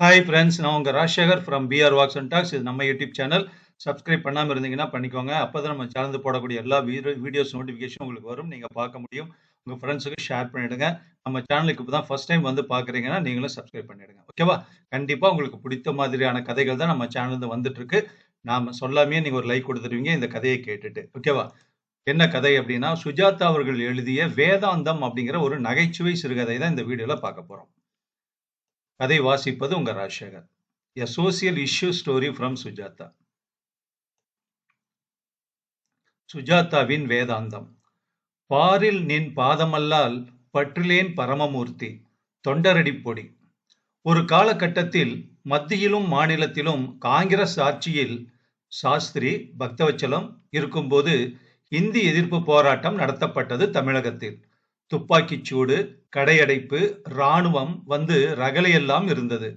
Hi friends நான் உங்கள் Rajasekar from PR walks and talks இது நம்ம யூடியூப் சேனல் சப்ஸ்கிரைப் பண்ணாமல் இருந்தீங்கன்னா பண்ணிக்கோங்க. அப்போ தான் நம்ம சேனல் போடக்கூடிய எல்லா வீடியோ வீடியோஸ் நோட்டிஃபிகேஷன் உங்களுக்கு வரும். நீங்கள் பார்க்க முடியும். உங்கள் ஃப்ரெண்ட்ஸுக்கு ஷேர் பண்ணிவிடுங்க நம்ம சேனலுக்கு இப்போ தான் ஃபஸ்ட் டைம் வந்து பார்க்குறீங்கன்னா நீங்களும் சப்ஸ்கிரைப் பண்ணிவிடுங்க ஓகேவா கண்டிப்பாக உங்களுக்கு பிடித்த மாதிரியான கதைகள் தான் நம்ம சேனல்ந்து வந்துட்டுருக்கு நாம் சொல்லாமே நீங்கள் ஒரு லைக் கொடுத்துருவீங்க. இந்த கதையை கேட்டுட்டு. ஓகேவா என்ன கதை அப்படின்னா சுஜாதா அவர்கள் எழுதிய வேதாந்தம் அப்படிங்கிற ஒரு நகைச்சுவை சிறுகதை தான் இந்த வீடியோவில் பார்க்க போகிறோம் கதை வாசிப்பது உங்க Rajasekar. A social issue story from Sujatha சுஜாதாவின் வேதாந்தம். பாரில் நின் பாதமல்லால் பற்றிலேன் பரமமூர்த்தி தொண்டரடி பொடி. ஒரு காலகட்டத்தில் மத்தியிலும் மாநிலத்திலும் காங்கிரஸ் ஆட்சியில் சாஸ்திரி பக்தவச்சலம் இருக்கும்போது இந்தி எதிர்ப்பு போராட்டம் நடத்தப்பட்டது தமிழகத்தில். துப்பாக்கிச் சூடு கடையடைப்பு இராணுவம் வந்து ரகலையெல்லாம் இருந்தது.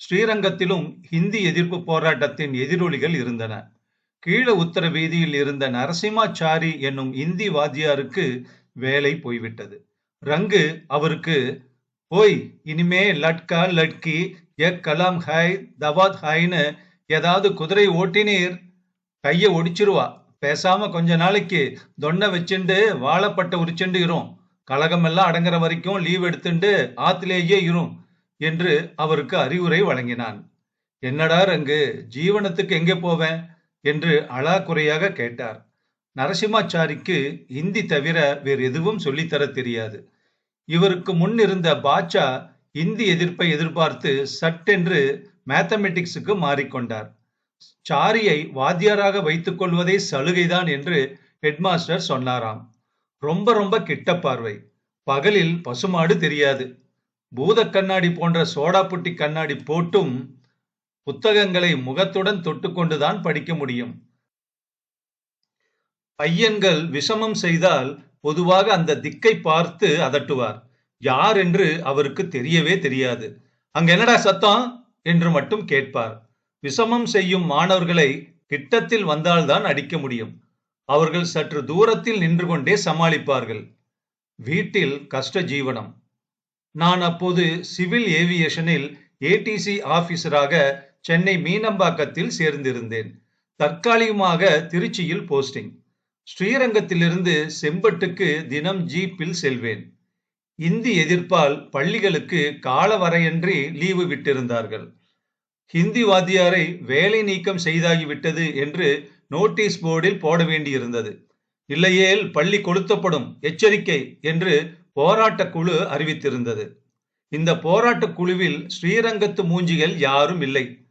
ஸ்ரீரங்கத்திலும் ஹிந்தி எதிர்ப்பு போராட்டத்தின் எதிரொலிகள் இருந்தன. கீழ உத்தர வீதியில் இருந்த நரசிம்மாச்சாரி என்னும் இந்தி வாத்தியாருக்கு வேலை போய்விட்டது. ரங்கு அவருக்கு ஓய் இனிமே லட்கா லட்கி எ கலாம் ஹாய் தவாத் ஹாய்னு ஏதாவது குதிரை ஓட்டினீர்? கையை ஒடிச்சிருவா. பேசாம கொஞ்ச நாளைக்கு தொண்டை வச்சுண்டு வாழப்பட்ட உரிச்சுண்டு இரும். கழகம் எல்லாம் அடங்குற வரைக்கும் லீவ் எடுத்துண்டு ஆத்திலேயே இரும் என்று அவருக்கு அறிவுரை வழங்கினான். என்னடா ரங்கு ஜீவனத்துக்கு எங்கே போவேன்? என்று அழாக்குறையாக கேட்டார். நரசிம்மாச்சாரிக்கு இந்தி தவிர வேறு எதுவும் சொல்லித்தர தெரியாது. இவருக்கு முன் இருந்த பாட்சா இந்தி எதிர்ப்பை எதிர்பார்த்து சட்டென்று மேத்தமெட்டிக்ஸுக்கு மாறிக்கொண்டார். சாரியை வாத்தியாராக வைத்துக் கொள்வதே சலுகைதான் என்று ஹெட்மாஸ்டர் சொன்னாராம். ரொம்ப ரொம்ப கிட்ட பார்வை. பகலில் பசுமாடு தெரியாது. பூத கண்ணாடி போன்ற சோடா புட்டி கண்ணாடி போட்டும் புத்தகங்களை முகத்துடன் தொட்டுக்கொண்டுதான் படிக்க முடியும். பையன்கள் விஷமம் செய்தால் பொதுவாக அந்த திக்கை பார்த்து அதட்டுவார். யார் என்று அவருக்கு தெரியவே தெரியாது. அங்க என்னடா சத்தம்? என்று மட்டும் கேட்பார். விஷமம் செய்யும் மாணவர்களை கிட்டத்தில் வந்தால்தான் அடிக்க முடியும். அவர்கள் சற்று தூரத்தில் நின்று கொண்டே சமாளிப்பார்கள். வீட்டில் கஷ்ட ஜீவனம். நான் அப்போது சிவில் ஏவியேஷனில் ஏடிசி ஆபீசராக சென்னை மீனம்பாக்கத்தில் சேர்ந்திருந்தேன். தற்காலிகமாக திருச்சியில் போஸ்டிங். ஸ்ரீரங்கத்திலிருந்து செம்பட்டுக்கு தினம் ஜீப்பில் செல்வேன். இந்தி எதிர்ப்பால் பள்ளிகளுக்கு காலவரையின்றி லீவு விட்டிருந்தார்கள். ஹிந்தி வாத்தியாரை வேலை நீக்கம் செய்தாகிவிட்டது என்று நோட்டீஸ் போர்டில் போட வேண்டியிருந்தது. இல்லையேல் பள்ளி கொளுத்தப்படும் எச்சரிக்கை என்று போராட்ட குழு அறிவித்திருந்தது. இந்த போராட்ட குழுவில் ஸ்ரீரங்கத்து மூஞ்சிகள் யாரும் இல்லை.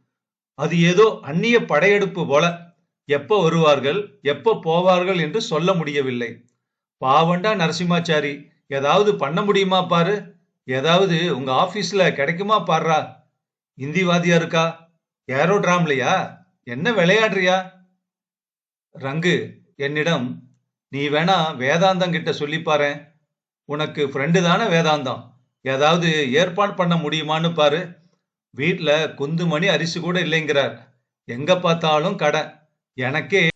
அது ஏதோ அந்நிய படையெடுப்பு போல. எப்ப வருவார்கள் எப்ப போவார்கள் என்று சொல்ல முடியவில்லை. பாவண்டா நரசிம்மாச்சாரி ஏதாவது பண்ண முடியுமா பாரு? ஏதாவது உங்க ஆபீஸ்ல கிடைக்குமா பாருறா இந்திவாதியா இருக்கா ஏரோட்ராம்லையா? என்ன விளையாடுறியா? ரங்கு என்னிடம் நீ வேணா வேதாந்தம் கிட்ட சொல்லிப்பாரு உனக்கு ஃப்ரெண்டு தானே வேதாந்தம். ஏதாவது ஏற்பாடு பண்ண முடியுமான்னு பாரு. வீட்டில் குந்து மணி அரிசி கூட இல்லைங்கிறார். எங்க பார்த்தாலும் கடை. எனக்கே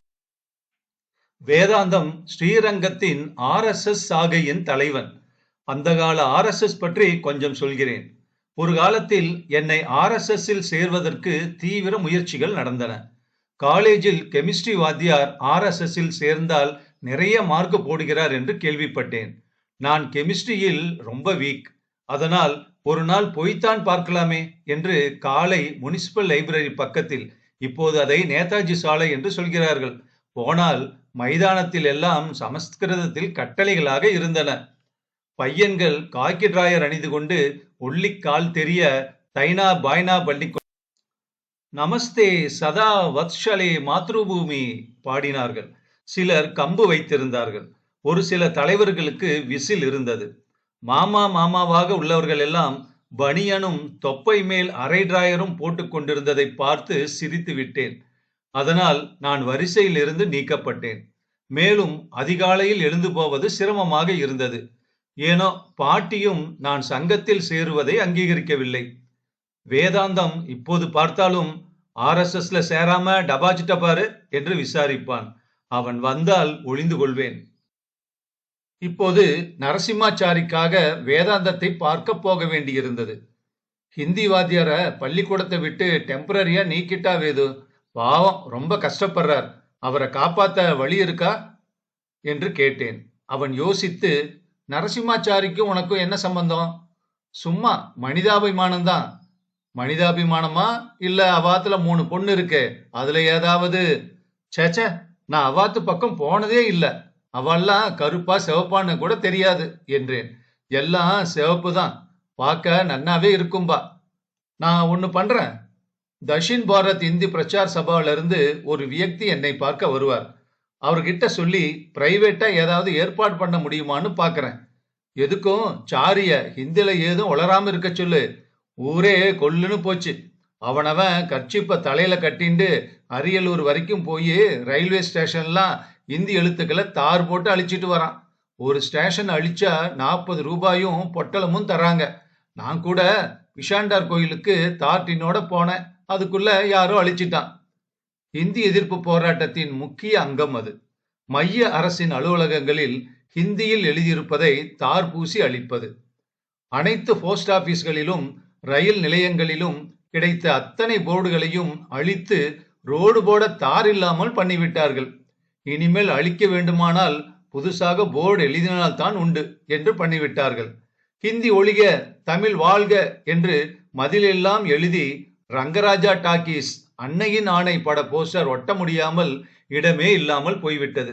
வேதாந்தம் ஸ்ரீரங்கத்தின் ஆர்எஸ்எஸ் சாகையின் தலைவன். அந்த கால ஆர்எஸ்எஸ் பற்றி கொஞ்சம் சொல்கிறேன். ஒரு காலத்தில் என்னை ஆர்எஸ்எஸ்ஸில் சேர்வதற்கு தீவிர முயற்சிகள் நடந்தன. காலேஜில் கெமிஸ்ட்ரி வாத்தியார் ஆர் எஸ் எஸ் சேர்ந்தால் நிறைய மார்க் போடுகிறார் என்று கேள்விப்பட்டேன். நான் கெமிஸ்ட்ரியில் ரொம்ப வீக் அதனால் ஒரு நாள் போய்த்தான் பார்க்கலாமே என்று காலை முனிசிபல் லைப்ரரி பக்கத்தில் இப்போது அதை நேதாஜி சாலை என்று சொல்கிறார்கள். போனால் மைதானத்தில் எல்லாம் சமஸ்கிருதத்தில் கட்டளைகளாக இருந்தன. பையன்கள் காக்கி டிராயர் அணிந்து கொண்டு ஒல்லிக்கால் தெரிய தைனா பாய்னா பள்ளி நமஸ்தே சதா வத்ஷலே மாத்ருபூமி பாடினார்கள். சிலர் கம்பு வைத்திருந்தார்கள். ஒரு சில தலைவர்களுக்கு விசில் இருந்தது. மாமா மாமாவாக உள்ளவர்கள் எல்லாம் பனியனும் தொப்பை மேல் அரை டிராயரும் போட்டுக்கொண்டிருந்ததை பார்த்து சிரித்து விட்டேன். அதனால் நான் வரிசையில் இருந்து நீக்கப்பட்டேன். மேலும் அதிகாலையில் எழுந்து போவது சிரமமாக இருந்தது. ஏனோ பாட்டியும் நான் சங்கத்தில் சேருவதை அங்கீகரிக்கவில்லை. வேதாந்தம் இப்போது பார்த்தாலும் ஆர் எஸ் எஸ்ல சேராம டபாச்சிட்ட பாரு என்று விசாரிப்பான். அவன் வந்தால் ஒளிந்து கொள்வேன். இப்போது நரசிம்மாச்சாரிக்காக வேதாந்தத்தை பார்க்க போக வேண்டியிருந்தது. ஹிந்தி வாத்தியார பள்ளிக்கூடத்தை விட்டு டெம்பரரியா நீக்கிட்டா வேது? பாவம் ரொம்ப கஷ்டப்படுறார். அவரை காப்பாத்த வழி இருக்கா? என்று கேட்டேன். அவன் யோசித்து நரசிம்மாச்சாரிக்கும் உனக்கும் என்ன சம்பந்தம்? சும்மா மனிதாபிமானம் தான் மனிதாபிமானமா? இல்ல அவாத்துல மூணு பொண்ணு இருக்கு. அதுல ஏதாவது? சேச்சே நான் அவாத்து பக்கம் போனதே இல்ல. அவெல்லாம் கருப்பா சிவப்பான்னு கூட தெரியாது என்றேன். எல்லாம் சிவப்பு தான். பார்க்க நன்னாவே இருக்கும்பா. நான் ஒன்னு பண்றேன். தஷின் பாரத் இந்தி பிரச்சார் சபாவில இருந்து ஒரு வியக்தி என்னை பார்க்க வருவார். அவர்கிட்ட சொல்லி பிரைவேட்டா ஏதாவது ஏற்பாடு பண்ண முடியுமான்னு பாக்குறேன். எதுக்கும் சாரிய ஹிந்தில ஏதும் உளராம இருக்க சொல்லு. ஊரே கொல்லுன்னு போச்சு. அவனவன் கர்ச்சிப்ப தலையில கட்டிண்டு அரியலூர் வரைக்கும் போய் ரயில்வே ஸ்டேஷன்லாம் இந்தி எழுத்துக்களை தார் போட்டு அழிச்சிட்டு வரான். ஒரு ஸ்டேஷன் அழிச்சா நாற்பது ரூபாயும் பொட்டலமும் தராங்க நான் கூட விஷாண்டார் கோயிலுக்கு தார்டினோட போனேன். அதுக்குள்ள யாரோ அழிச்சிட்டான். இந்தி எதிர்ப்பு போராட்டத்தின் முக்கிய அங்கம் அது. மைய அரசின் அலுவலகங்களில் ஹிந்தியில் எழுதியிருப்பதை தார் பூசி அளிப்பது அனைத்து போஸ்ட் ஆபீஸ்களிலும் ரயில் நிலையங்களிலும் கிடைத்த அத்தனை போர்டுகளையும் அழித்து ரோடு போட தார் இல்லாமல் பண்ணிவிட்டார்கள். இனிமேல் அழிக்க வேண்டுமானால் புதுசாக போர்டு எழுதினால்தான் உண்டு என்று பண்ணிவிட்டார்கள். ஹிந்தி ஒழிக தமிழ் வாழ்க என்று மதிலெல்லாம் எழுதி ரங்கராஜா டாக்கீஸ் அன்னையின் ஆணை பட போஸ்டர் ஒட்ட முடியாமல் இடமே இல்லாமல் போய்விட்டது.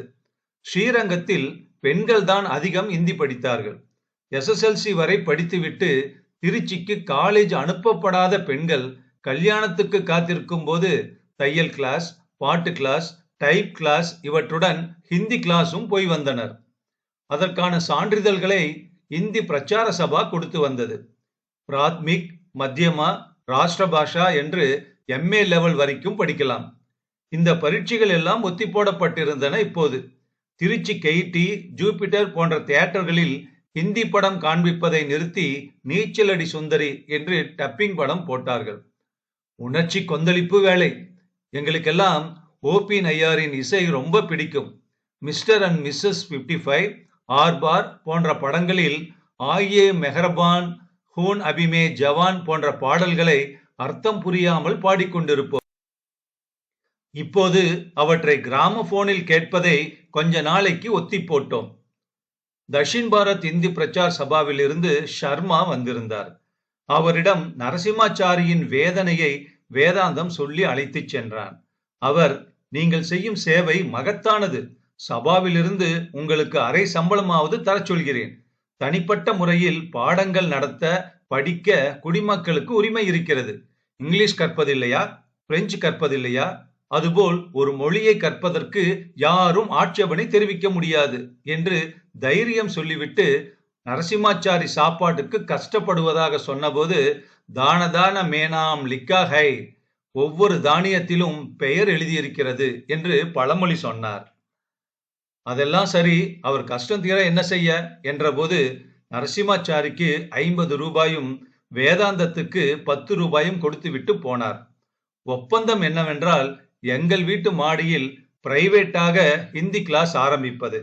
ஸ்ரீரங்கத்தில் பெண்கள் தான் அதிகம் இந்தி படித்தார்கள். எஸ்எஸ்எல்சி வரை படித்துவிட்டு திருச்சிக்கு காலேஜ் அனுப்பப்படாத பெண்கள் கல்யாணத்துக்கு காத்திருக்கும் போது தையல் கிளாஸ் பாட்டு கிளாஸ் டைப் கிளாஸ் இவற்றுடன் ஹிந்தி கிளாஸும் போய் வந்தனர். அதற்கான சான்றிதழ்களை இந்தி பிரச்சார சபா கொடுத்து வந்தது. பிராத்மிக் மத்தியமா ராஷ்டிர பாஷா என்று எம்ஏ லெவல் வரைக்கும் படிக்கலாம். இந்த பரீட்சைகள் எல்லாம் ஒத்தி போடப்பட்டிருந்தன இப்போது. திருச்சி கெய்டி ஜூபிட்டர் போன்ற தியேட்டர்களில் ஹிந்தி படம் காண்பிப்பதை நிறுத்தி நீச்சலடி சுந்தரி என்று டப்பிங் படம் போட்டார்கள். உணர்ச்சி கொந்தளிப்பு வேலை எங்களுக்கெல்லாம் ஓபி நையாரின் இசை ரொம்ப பிடிக்கும். Mister and missus fifty five Aar Paar போன்ற படங்களில் ஆயே மெஹரபான் ஹூன் அபிமே ஜவான் போன்ற பாடல்களை அர்த்தம் புரியாமல் பாடிக்கொண்டிருப்போம். இப்போது அவற்றை கிராம போனில் கேட்பதை கொஞ்ச நாளைக்கு ஒத்தி போட்டோம். தஷின் பாரத் இந்தி பிரச்சார் சபாவில் இருந்து ஷர்மா வந்திருந்தார். அவரிடம் நரசிம்மாச்சாரியின் வேதனையை வேதாந்தம் சொல்லி அழைத்துச் சென்றான். அவர் நீங்கள் செய்யும் சேவை மகத்தானது. சபாவிலிருந்து உங்களுக்கு அரை சம்பளமாவது தரச் சொல்கிறேன். தனிப்பட்ட முறையில் பாடங்கள் நடத்த படிக்க குடிமக்களுக்கு உரிமை இருக்கிறது. இங்கிலீஷ் கற்பதில்லையா? பிரெஞ்சு கற்பதில்லையா? அதுபோல் ஒரு மொழியை கற்பதற்கு யாரும் ஆட்சேபனை தெரிவிக்க முடியாது என்று தைரியம் சொல்லிவிட்டு நரசிம்மாச்சாரி சாப்பாட்டுக்கு கஷ்டப்படுவதாக சொன்னபோது தானதான மேனாம் லிக்கா ஹை ஒவ்வொரு தானியத்திலும் பெயர் எழுதியிருக்கிறது என்று பழமொழி சொன்னார். அதெல்லாம் சரி அவர் கஷ்டம் தீர என்ன செய்ய? என்றபோது நரசிம்மாச்சாரிக்கு ஐம்பது ரூபாயும் வேதாந்தத்துக்கு பத்து ரூபாயும் கொடுத்துவிட்டு போனார். ஒப்பந்தம் என்னவென்றால் எங்கள் வீட்டு மாடியில் பிரைவேட்டாக ஹிந்தி கிளாஸ் ஆரம்பிப்பது.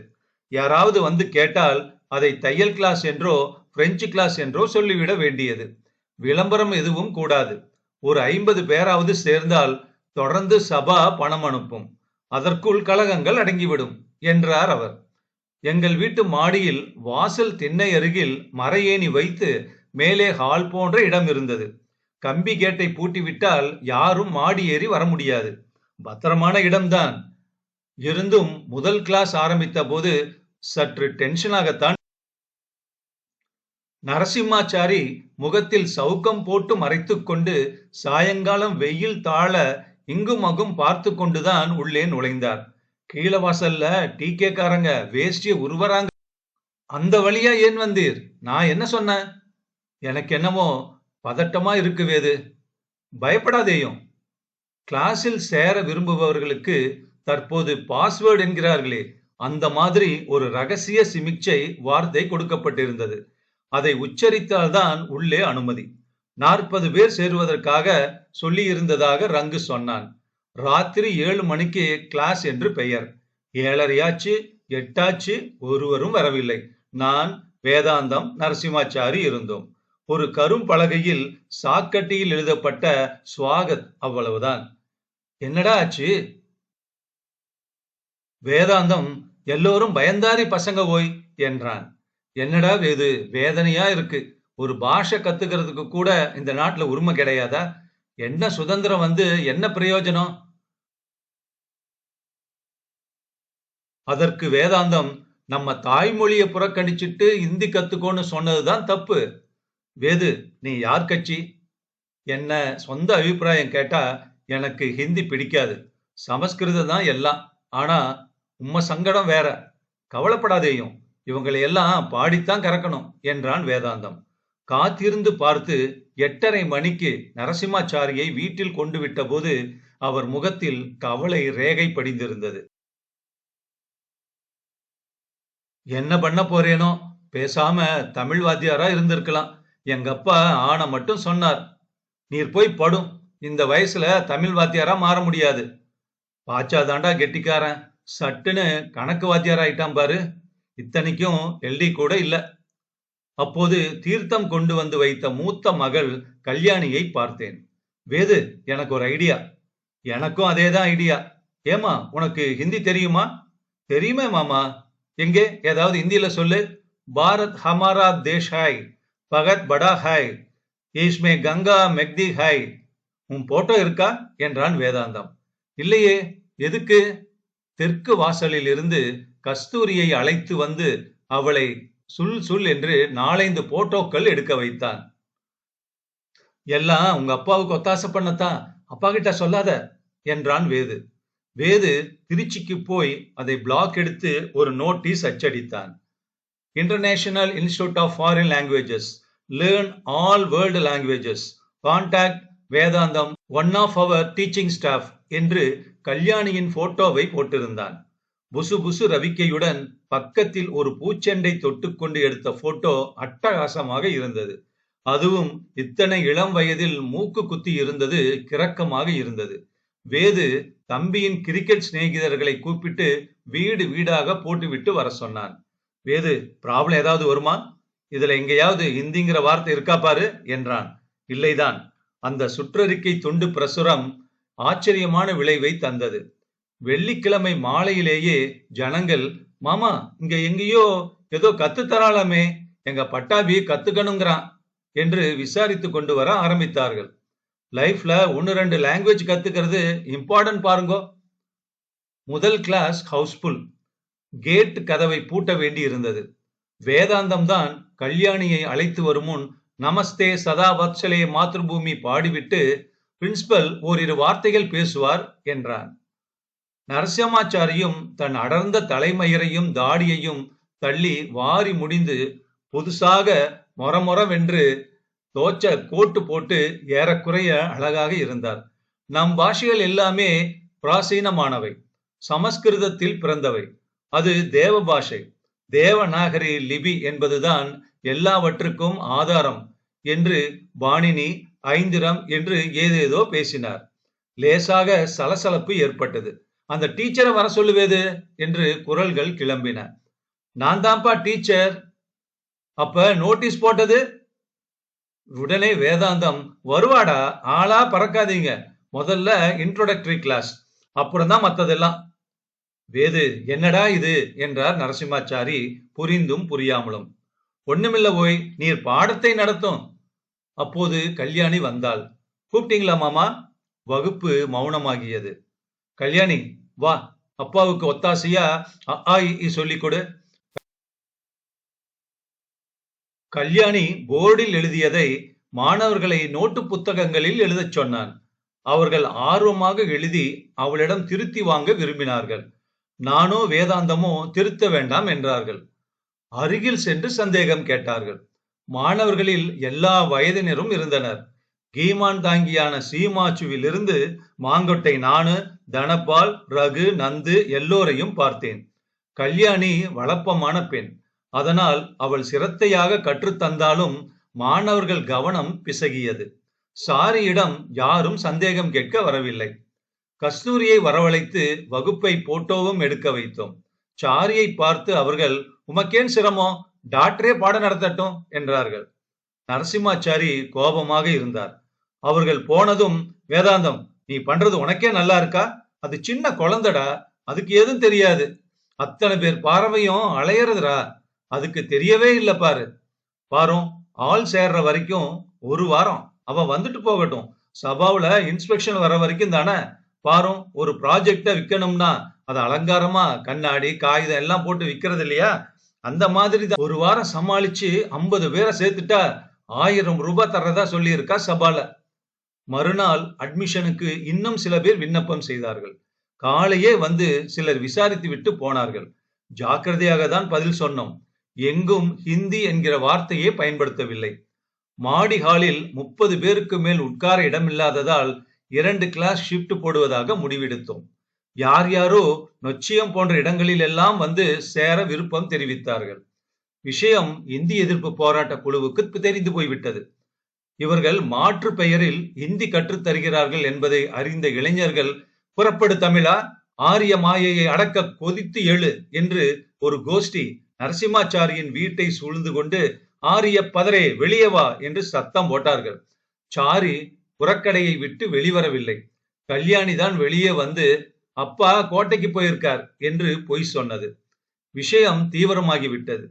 யாராவது வந்து கேட்டால் அதை தையல் கிளாஸ் என்றோ பிரெஞ்சு கிளாஸ் என்றோ சொல்லிவிட வேண்டியது. விளம்பரம் எதுவும் கூடாது. ஒரு ஐம்பது பேராவது சேர்ந்தால் தொடர்ந்து சபா பணம் அனுப்பும். அதற்குள் கழகங்கள் அடங்கிவிடும் என்றார் அவர். எங்கள் வீட்டு மாடியில் வாசல் திண்ணை அருகில் மரையேணி வைத்து மேலே ஹால் போன்ற இடம் இருந்தது. கம்பி கேட்டை பூட்டிவிட்டால் யாரும் மாடி ஏறி வர முடியாது. பத்திரமான இடம்தான். இருந்தும் முதல் கிளாஸ் ஆரம்பித்த போது சற்று டென்ஷனாகத்தான் நரசிம்மாச்சாரி முகத்தில் சவுக்கம் போட்டு மறைத்து கொண்டு சாயங்காலம் வெயில் தாழ இங்கும் அங்கும் பார்த்து கொண்டுதான் உள்ளே நுழைந்தார். கீழ வாசல்ல டீ கேக்காரங்க வேஷ்டிய உருவராங்க அந்த வழியா ஏன் வந்தீர்? நான் என்ன சொன்னேன்? எனக்கு என்னமோ பதட்டமா இருக்குவேது. பயப்படாதேயும். கிளாஸில் சேர விரும்புபவர்களுக்கு தற்போது பாஸ்வேர்டு என்கிறார்களே அந்த மாதிரி ஒரு ரகசிய சிமிச்சை வார்த்தை கொடுக்கப்பட்டிருந்தது. அதை உச்சரித்தால்தான் உள்ளே அனுமதி. நாற்பது பேர் சேருவதற்காக சொல்லி இருந்ததாக ரங்கு சொன்னான். ராத்திரி ஏழு மணிக்கு கிளாஸ் என்று பெயர். ஏழரையாச்சு எட்டாச்சு ஒருவரும் வரவில்லை. நான் வேதாந்தம் நரசிம்மாச்சாரி இருந்தோம். ஒரு கரும் பலகையில் சாக்கட்டியில் எழுதப்பட்ட ஸ்வாகத் அவ்வளவுதான். என்னடா ஆச்சு? வேதாந்தம் எல்லோரும் பயந்தாரி பசங்க ஓய் என்றான். என்னடா வேது வேதனையா இருக்கு? ஒரு பாஷை கத்துக்கிறதுக்கு கூட இந்த நாட்டுல உரிமை கிடையாதா? என்ன சுதந்திரம் வந்து என்ன பிரயோஜனம்? அதற்கு வேதாந்தம் நம்ம தாய்மொழியை புறக்கணிச்சிட்டு இந்தி கத்துக்கோன்னு சொன்னதுதான் தப்பு. வேது நீ யார் கட்சி? என்ன சொந்த அபிப்பிராயம் கேட்டா எனக்கு ஹிந்தி பிடிக்காது. சமஸ்கிருதம் தான் எல்லாம். ஆனா உம்ம சங்கடம் வேற. கவலைப்படாதேயும். இவங்களை எல்லாம் பாடித்தான் கறக்கணும் என்றான் வேதாந்தம். காத்திருந்து பார்த்து எட்டரை மணிக்கு நரசிம்மாச்சாரியை வீட்டில் கொண்டு விட்ட போது அவர் முகத்தில் கவலை ரேகை படிந்திருந்தது என்ன பண்ண போறேனோ? பேசாம தமிழ் வாத்தியாரா இருந்திருக்கலாம். எங்க அப்பா ஆன மட்டும் சொன்னார். நீர் போய் படும். இந்த வயசுல தமிழ் வாத்தியாரா மாற முடியாது. பாச்சா தாண்டா கெட்டிக்காரன். சட்டுன்னு கணக்கு வாத்தியார் ஆயிட்டான் பாரு. இத்தனைக்கும் எல்டி கூட இல்ல. அப்போது தீர்த்தம் கொண்டு வந்து வைத்த மூத்த மகள் கல்யாணியை பார்த்தேன். வேது எனக்கு ஒரு ஐடியா. எனக்கும் அதேதான் ஐடியா. ஏமா உனக்கு ஹிந்தி தெரியுமா? தெரியுமே மாமா. எங்கே? ஏதாவது ஹிந்தியில சொல்லு. பாரத் ஹமாரா தேஷ் ஹாய் பகத் படா ஹாய் ஈஷ்மே கங்கா மெக்தி ஹாய். உன் போட்டோ இருக்கா? என்றான் வேதாந்தம். இல்லையே எதுக்கு? தெற்கு வாசலில் இருந்து கஸ்தூரியை அழைத்து வந்து அவளை சுல் சுல் என்று நாலைந்து போட்டோக்கள் எடுக்க வைத்தான். எல்லாம் உங்க அப்பாவுக்கு ஒத்தாசை பண்ணத்தான். அப்பா கிட்ட சொல்லாத என்றான் வேது. வேது திருச்சிக்கு போய் அதை பிளாக் எடுத்து ஒரு notice அச்சடித்தான். International institute of foreign languages learn all world languages contact Vedantam one of our teaching staff என்று கல்யாணியின் போட்டோவை போட்டிருந்தான். புசு புசு ரவிக்கையுடன் பக்கத்தில் ஒரு பூச்செண்டை தொட்டுக்கொண்டு எடுத்த போட்டோ அட்டகாசமாக இருந்தது. அதுவும் இத்தனை இளம் வயதில் மூக்கு குத்தி இருந்தது கிறக்கமாக இருந்தது. வேது தம்பியின் கிரிக்கெட் சிநேகிதர்களை கூப்பிட்டு வீடு வீடாக போட்டுவிட்டு வர சொன்னான். வேது ப்ராப்ளம் ஏதாவது வருமா? இதுல எங்கேயாவது ஹிந்திங்கிற வார்த்தை இருக்கா பாரு? என்றான். இல்லைதான். அந்த சுற்றறிக்கை துண்டு பிரசுரம் ஆச்சரியமான விளைவை தந்தது. வெள்ளிக்கிழமை மாலையிலேயே ஜனங்கள் மாமா இங்க எங்கேயோ ஏதோ கத்து தராளாமே எங்க பட்டாபி கத்துக்கணுங்கிறான் என்று விசாரித்து கொண்டு வர ஆரம்பித்தார்கள். லைஃப்ல ஒன்னு ரெண்டு லாங்குவேஜ் கத்துக்கிறது இம்பார்ட்டன்ட் பாருங்கோ. முதல் கிளாஸ் ஹவுஸ்ஃபுல். கேட் கதவை பூட்ட வேண்டி இருந்தது வேதாந்தம் தான் கல்யாணியை அழைத்து வரும் முன் நமஸ்தே சதா வத்சலே மாத்ருபூமி பாடிவிட்டு பிரின்சிபல் ஓரிரு வார்த்தைகள் பேசுவார் என்றான் நரசிம்மாச்சாரியும் தன் அடர்ந்த தலைமயிரையும் தாடியையும் தள்ளி வாரி முடிந்து புதுசாக மொரமொரவென்று தோச்ச கோட்டு போட்டு ஏறக்குறைய அழகாக இருந்தார். நம் பாஷைகள் எல்லாமே பிராசீனமானவை சமஸ்கிருதத்தில் பிறந்தவை. அது தேவ பாஷை. தேவநாகரி லிபி என்பதுதான் எல்லாவற்றுக்கும் ஆதாரம் என்று பாணினி ஐந்திரம் என்று ஏதேதோ பேசினார். லேசாக சலசலப்பு ஏற்பட்டது. அந்த டீச்சரை வர சொல்லுவேது? என்று குரல்கள் கிளம்பின. நான் தான்ப்பா டீச்சர். அப்ப நோட்டீஸ் போட்டது? உடனே வேதாந்தம். வருவாடா? ஆளா பறக்காதீங்க. முதல்ல இன்ட்ரோடக்டரி கிளாஸ் அப்புறம் தான் மத்ததெல்லாம். வேது என்னடா இது? என்றார் நரசிம்மாச்சாரி புரிந்தும் புரியாமலும். ஒண்ணுமில்ல போய் நீர் பாடத்தை நடத்தும். அப்போது கல்யாணி வந்தாள். கூப்பிட்டீங்களா மாமா? வகுப்பு மௌனமாகியது. கல்யாணி வா. அப்பாவுக்கு ஒத்தாசையா? அ இ, சொல்லிக் கொடு. கல்யாணி போர்டில் எழுதியதை மாணவர்களை நோட்டு புத்தகங்களில் எழுதச் சொன்னான். அவர்கள் ஆர்வமாக எழுதி அவளிடம் திருத்தி வாங்க விரும்பினார்கள். நானோ வேதாந்தமோ திருத்த வேண்டாம் என்றார்கள். அருகில் சென்று சந்தேகம் கேட்டார்கள். மாணவர்களில் எல்லா வயதினரும் இருந்தனர். கீமான் தாங்கியான சீமாச்சுவிலிருந்து மாங்கொட்டை நானு தனபால் ரகு நந்து எல்லோரையும் பார்த்தேன். கல்யாணி வளப்பமான பெண். அதனால் அவள் சிரத்தையாக கற்றுத்தந்தாலும் மாணவர்கள் கவனம் பிசகியது. சாரியிடம் யாரும் சந்தேகம் கேட்க வரவில்லை. கஸ்தூரியை வரவழைத்து வகுப்பை போட்டோவும் எடுக்க வைத்தோம். சாரியை பார்த்து அவர்கள் உமக்கேன் சிரமம்? டாக்டரே பாடம் நடத்தட்டும் என்றார்கள். நரசிம்மாச்சாரி கோபமாக இருந்தார். அவர்கள் போனதும் வேதாந்தம் நீ பண்றது உனக்கே நல்லா இருக்கா? அது சின்ன குழந்தடா அதுக்கு எதுவும் தெரியாது. அத்தனை பேர் பார்வையும் அலையறதுடா அதுக்கு தெரியவே இல்லை பாரு. பாரும் ஆள் சேர்ற வரைக்கும் ஒரு வாரம் அவன் வந்துட்டு போகட்டும். சபாவுல இன்ஸ்பெக்ஷன் வர வரைக்கும் தானே பாரும் ஒரு ப்ராஜெக்ட விற்கணும்னா அது அலங்காரமா கண்ணாடி காகிதம் எல்லாம் போட்டு விற்கிறது இல்லையா? அந்த மாதிரி தான். ஒரு வாரம் சமாளிச்சு ஐம்பது பேரை சேர்த்துட்டா ஆயிரம் ரூபாய் தர்றதா சொல்லியிருக்கா சபால. மறுநாள் அட்மிஷனுக்கு இன்னும் சில பேர் விண்ணப்பம் செய்தார்கள். காலையே வந்து சிலர் விசாரித்து விட்டு போனார்கள். ஜாக்கிரதையாக தான் பதில் சொன்னோம். எங்கும் ஹிந்தி என்கிற வார்த்தையே பயன்படுத்தவில்லை. மாடி ஹாலில் முப்பது பேருக்கு மேல் உட்கார இடமில்லாததால் இரண்டு கிளாஸ் ஷிஃப்ட் போடுவதாக முடிவெடுத்தோம். யார் யாரோ நொச்சியம் போன்ற இடங்களில் எல்லாம் வந்து சேர விருப்பம் தெரிவித்தார்கள். விஷயம் இந்தி எதிர்ப்பு போராட்ட குழுவுக்கு தெரிந்து போய்விட்டது. இவர்கள் மாற்று பெயரில் இந்தி கற்றுத் தருகிறார்கள் என்பதை அறிந்த இளைஞர்கள் புறப்படு தமிழா ஆரிய மாயையை அடக்க கொதித்து எழு என்று ஒரு கோஷ்டி நரசிம்மாச்சாரியின் வீட்டை சூழ்ந்து கொண்டு ஆரிய பதரே வெளியே வா என்று சத்தம் போட்டார்கள். சாரி புறக்கடையை விட்டு வெளிவரவில்லை. கல்யாணிதான் வெளியே வந்து அப்பா கோட்டைக்கு போயிருக்கார் என்று பொய் சொன்னது. விஷயம் தீவிரமாகிவிட்டது.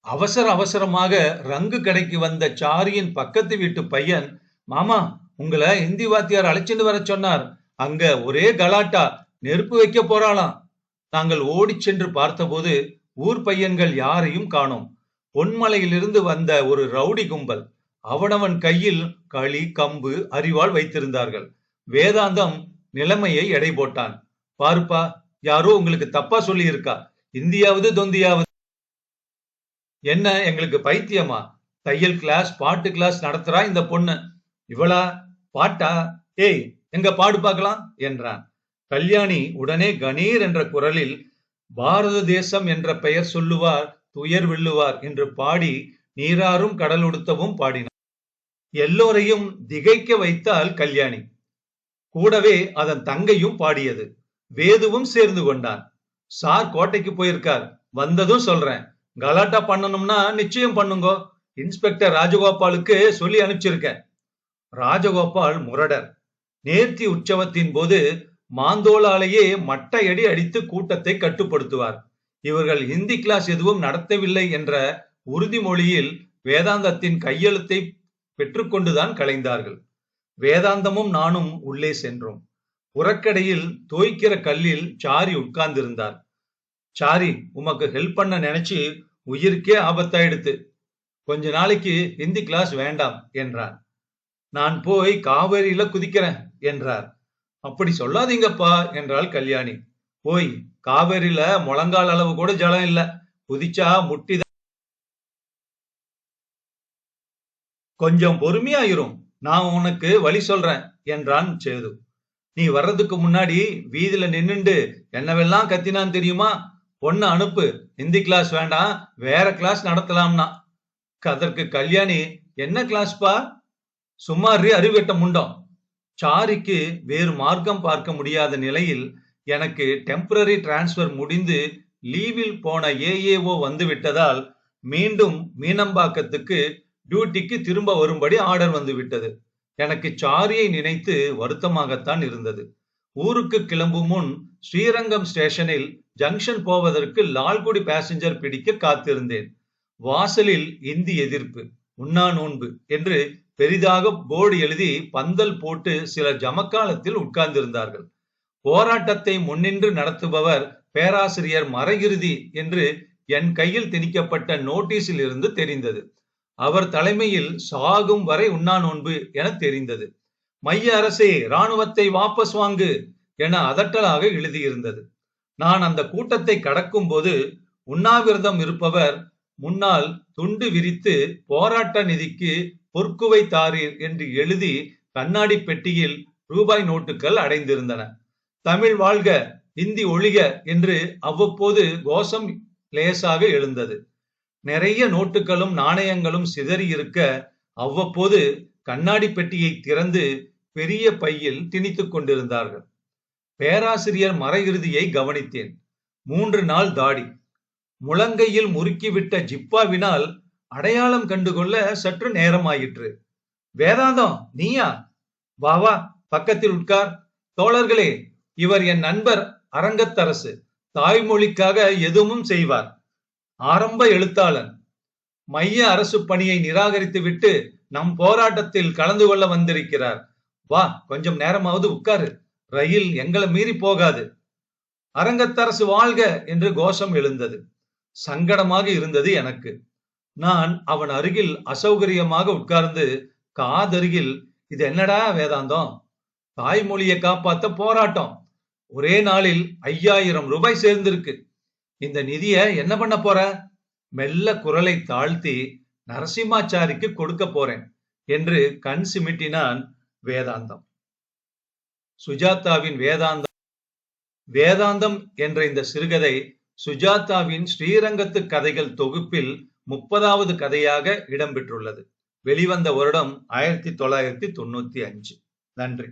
அவசர அவசரமாக ரங்கு கடைக்கு வந்த சாரியின் பக்கத்து வீட்டு பையன் மாமா உங்களை இந்தி வாத்தியார் அழைச்சிட்டு வர சொன்னார். அங்க ஒரே கலாட்டா நெருப்பு வைக்க போறாளாம். நாங்கள் ஓடிச் சென்று பார்த்தபோது ஊர் பையன்கள் யாரையும் காணோம். பொன்மலையிலிருந்து வந்த ஒரு ரவுடி கும்பல் அவனவன் கையில் களி கம்பு அரிவாள் வைத்திருந்தார்கள். வேதாந்தம் நிலைமையை எடை போட்டான். பாருப்பா யாரோ உங்களுக்கு தப்பா சொல்லி இருக்கா இந்தியாவது தொந்தியாவது. என்ன எங்களுக்கு பைத்தியமா? தையல் கிளாஸ் பாட்டு கிளாஸ் நடத்துறா இந்த பொண்ணு? இவளா பாட்டா? ஏய் எங்க பாடு பார்க்கலாம்? என்றான். கல்யாணி உடனே கணீர் என்ற குரலில் பாரத தேசம் என்ற பெயர் சொல்லுவார் துயர் வெல்லுவார் என்று பாடி நீராறும் கடல் உடுத்தவும் பாடினார் எல்லோரையும் திகைக்க வைத்தால் கல்யாணி. கூடவே அதன் தங்கையும் பாடியது. வேதுவும் சேர்ந்து கொண்டான். சார் கோட்டைக்கு போயிருக்கார். வந்ததும் சொல்றேன். கலாட்டா பண்ணணும்னா நிச்சயம் பண்ணுங்கோ. இன்ஸ்பெக்டர் ராஜகோபாலுக்கு சொல்லி அனுப்பிச்சிருக்கேன். ராஜகோபால் முரடர். நேர்த்தி உற்சவத்தின் போது மாந்தோளாலேயே மட்டையடி அடித்து கூட்டத்தை கட்டுப்படுத்துவார். இவர்கள் ஹிந்தி கிளாஸ் எதுவும் நடத்தவில்லை என்ற உறுதிமொழியில் வேதாந்தத்தின் கையெழுத்தை பெற்றுக்கொண்டுதான் கலைந்தார்கள். வேதாந்தமும் நானும் உள்ளே சென்றோம். புறக்கடையில் தோய்க்கிற கல்லில் சாரி உட்கார்ந்திருந்தார். சாரி உமக்கு ஹெல்ப் பண்ண நினைச்சு உயிருக்கே ஆபத்தாயிடுத்து. கொஞ்ச நாளைக்கு ஹிந்தி கிளாஸ் வேண்டாம் என்றார். நான் போய் காவேரியில குதிக்கிறேன் என்றார். அப்படி சொல்லாதீங்கப்பா என்றாள் கல்யாணி. போய் காவேரியில முழங்கால் அளவு கூட ஜலம் இல்ல. குதிச்சா முட்டி கொஞ்சம் பொறுமையாயிரும். நான் உனக்கு வழி சொல்றேன் என்றான் சேது. நீ வர்றதுக்கு முன்னாடி வீதியில நின்னுண்டு என்னவெல்லாம் கத்தினான் தெரியுமா? பொண்ணு அனுப்பு ஹிந்தி கிளாஸ் வேண்டாம் வேற கிளாஸ் நடத்தலாம்னா. அதற்கு கல்யாணி என்ன கிளாஸ்பா சுமாரி அறிவெட்ட முண்டம். சாரிக்கு வேறு மார்க்கம் பார்க்க முடியாத நிலையில் எனக்கு டெம்பரரி டிரான்ஸ்பர் முடிந்து லீவில் போன ஏஏஓ வந்து விட்டதால் மீண்டும் மீனம்பாக்கத்துக்கு டியூட்டிக்கு திரும்ப வரும்படி ஆர்டர் வந்து விட்டது. எனக்கு சாரியை நினைத்து வருத்தமாகத்தான் இருந்தது. ஊருக்கு கிளம்பும் முன் ஸ்ரீரங்கம் ஸ்டேஷனில் ஜங்ஷன் போவதற்கு லால்குடி பேசஞ்சர் பிடிக்க காத்திருந்தேன். வாசலில் இந்தி எதிர்ப்பு உண்ணா நோன்பு என்று பெரிதாக போர்டு எழுதி பந்தல் போட்டு சிலர் ஜமக்காலத்தில் உட்கார்ந்திருந்தார்கள். போராட்டத்தை முன்னின்று நடத்துபவர் பேராசிரியர் மறையிறுதி என்று என் கையில் திணிக்கப்பட்ட நோட்டீஸில் இருந்து தெரிந்தது. அவர் தலைமையில் சாகும் வரை உண்ணா நோன்பு என தெரிந்தது. மைய அரசே இராணுவத்தை வாபஸ் வாங்கு என அதட்டலாக எழுதியிருந்தது. நான் அந்த கூட்டத்தை கடக்கும் போது உண்ணாவிரதம் இருப்பவர் முன்னால் துண்டு விரித்து போராட்ட நிதிக்கு பொற்குவை தாரீர் என்று எழுதி கண்ணாடி பெட்டியில் ரூபாய் நோட்டுகள் அடைந்திருந்தன. தமிழ் வாழ்க இந்தி ஒழிக என்று அவ்வப்போது கோஷம் லேசாக எழுந்தது. நிறைய நோட்டுகளும் நாணயங்களும் சிதறி இருக்க அவ்வப்போது கண்ணாடி பெட்டியை திறந்து பெரிய பையில் திணித்துக் கொண்டிருந்தார்கள். பேராசிரியர் மறையிறுதியை கவனித்தேன். மூன்று நாள் தாடி. முழங்கையில் முறுக்கிவிட்ட ஜிப்பாவினால் அடையாளம் கண்டுகொள்ள சற்று நேரமாயிற்று. வேதாந்தம் நீயா? வா வா பக்கத்தில் உட்கார். தோழர்களே இவர் என் நண்பர் அரங்கத்தரசு. தாய்மொழிக்காக எதுவும் செய்வார். ஆரம்ப எழுத்தாளன் மைய அரசு பணியை நிராகரித்துவிட்டு நம் போராட்டத்தில் கலந்து கொள்ள வந்திருக்கிறார். வா கொஞ்சம் நேரமாவது உட்காரு. ரயில் எங்களை மீறி போகாது. அரங்கத்தரசு வாழ்க என்று கோஷம் எழுந்தது. சங்கடமாக இருந்தது எனக்கு. நான் அவன் அருகில் அசௌகரியமாக உட்கார்ந்து காதருகில் இது என்னடா வேதாந்தம்? தாய்மொழியை காப்பாத்த போராட்டம். ஒரே நாளில் ஐயாயிரம் ரூபாய் சேர்ந்திருக்கு. இந்த நிதிய என்ன பண்ண போற? மெல்ல குரலை தாழ்த்தி நரசிம்மாச்சாரிக்கு கொடுக்க போறேன் என்று கண் சிமிட்டினான் வேதாந்தம். சுஜாதாவின் வேதாந்தம் வேதாந்தம் என்ற இந்த சிறுகதை சுஜாதாவின் ஸ்ரீரங்கத்து கதைகள் தொகுப்பில் முப்பதாவது கதையாக இடம்பெற்றுள்ளது. வெளிவந்த வருடம் ஆயிரத்தி தொள்ளாயிரத்தி தொண்ணூத்தி அஞ்சு. நன்றி.